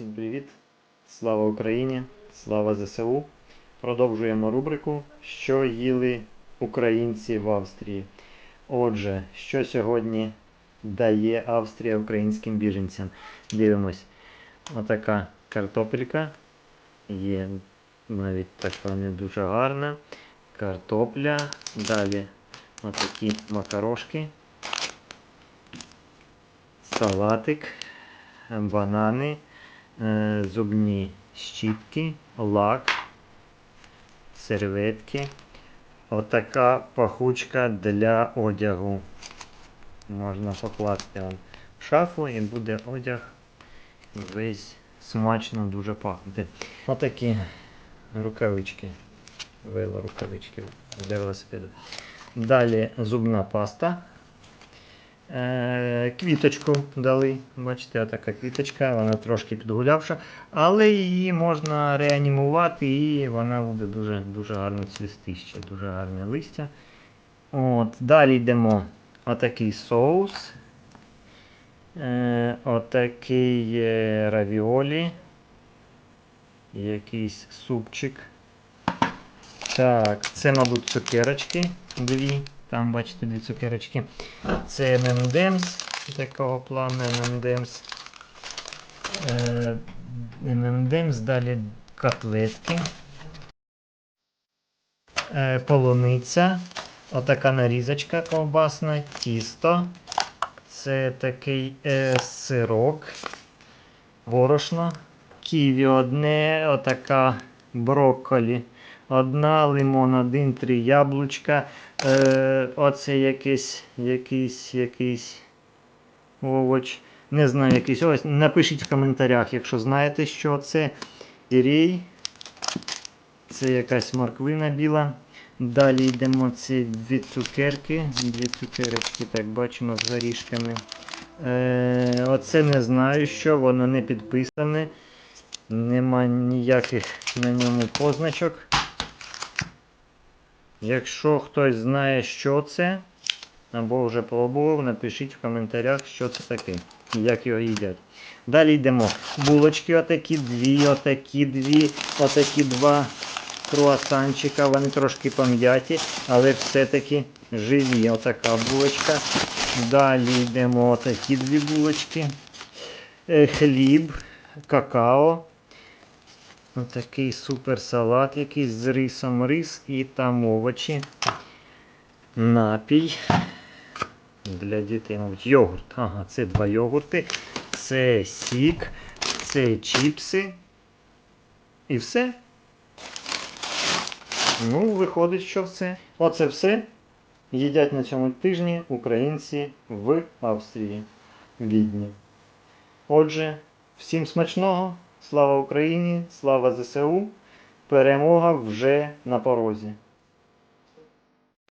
Всім привіт! Слава Україні! Слава ЗСУ! Продовжуємо рубрику Що їли українці в Австрії. Отже, що сьогодні дає Австрія українським біженцям? Дивимось. Отака картопелька. Є навіть така не дуже гарна. Картопля. Далі отакі макарошки. Салатик банани, зубні щітки, лак, серветки. Отака пахучка для одягу. Можна покласти он в шафу і буде одяг весь смачно дуже пахнути. Отакі рукавички. Вело рукавички для велосипеду. Далі зубна паста. Е, Квіточку дали. Бачите, така квіточка, вона трошки підгулявша, але її можна реанімувати і вона буде дуже дуже гарно цвісти ще, дуже гарне листя. От, Далі йдемо отакий соус. Е, Отакий е, равіолі. Якийсь супчик. Так, це, мабуть, цукерочки дві. Там, бачите, дві цукерочки. Це M&M's, такого плану M&M's. Е, M&M's, далі котлетки. Е, полуниця. Отака нарізочка ковбасна, тісто. Це такий е, сирок, борошно. Ківі одне, отака брокколі. Одна, лимон, один, три яблучка. Е, оце якийсь, якийсь, якийсь овоч. Не знаю, якийсь ось. Напишіть в коментарях, якщо знаєте, що це. Сірій. Це якась морквина біла. Далі йдемо це дві цукерки. Дві цукерочки, так бачимо, з горішками. Е, оце не знаю, що, воно не підписане. Нема ніяких на ньому позначок. Якщо хтось знає, що це, або вже пробував, напишіть в коментарях, що це таке, як його їдять. Далі йдемо. Булочки отакі дві, отакі дві, отакі два круасанчика. Вони трошки пом'яті, але все-таки живі. Отака булочка. Далі йдемо отакі дві булочки. Е, Хліб, какао. Отакий супер салат якийсь з рисом рис і там овочі. Напій. Для дітей, мабуть, йогурт. Ага, це два йогурти. Це сік, це чіпси. І все. Ну, виходить, що все. Оце все. Їдять на цьому тижні українці в Австрії. Відні. Отже, всім смачного. Слава Україні! Слава ЗСУ! Перемога вже на порозі.